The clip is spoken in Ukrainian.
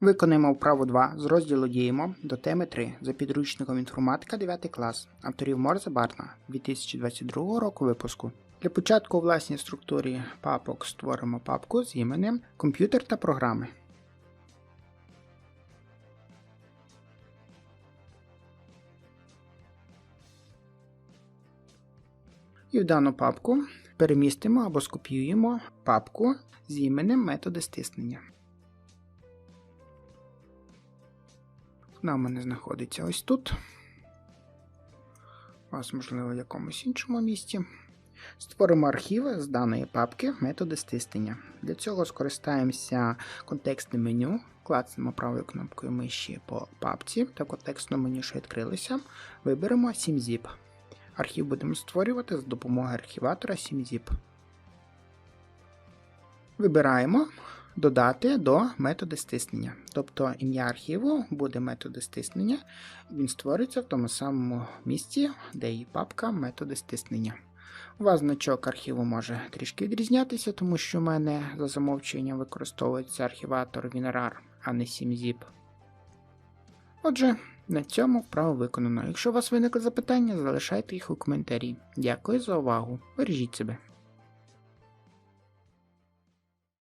Виконаємо вправу 2 з розділу Діємо до теми 3 за підручником інформатика 9 клас авторів Морзе Барна 2022 року випуску. Для початку у власній структурі папок створимо папку з іменем Комп'ютер та програми. І в дану папку перемістимо або скопіюємо папку з іменем методи стиснення. Вона в мене знаходиться ось тут. У вас, можливо, в якомусь іншому місці. Створимо архів з даної папки методи стиснення. Для цього скористаємося контекстним меню, клацнемо правою кнопкою миші по папці та контекстному меню, що відкрилося, виберемо 7zip. Архів будемо створювати за допомогою архіватора 7zip. Вибираємо додати до методи стиснення. Тобто ім'я архіву буде методи стиснення, він створиться в тому самому місці, де і папка методи стиснення. У вас значок архіву може трішки відрізнятися, тому що в мене за замовченням використовується архіватор WinRAR, а не 7zip. Отже, на цьому вправо виконано. Якщо у вас виникли запитання, залишайте їх у коментарі. Дякую за увагу. Бережіть себе.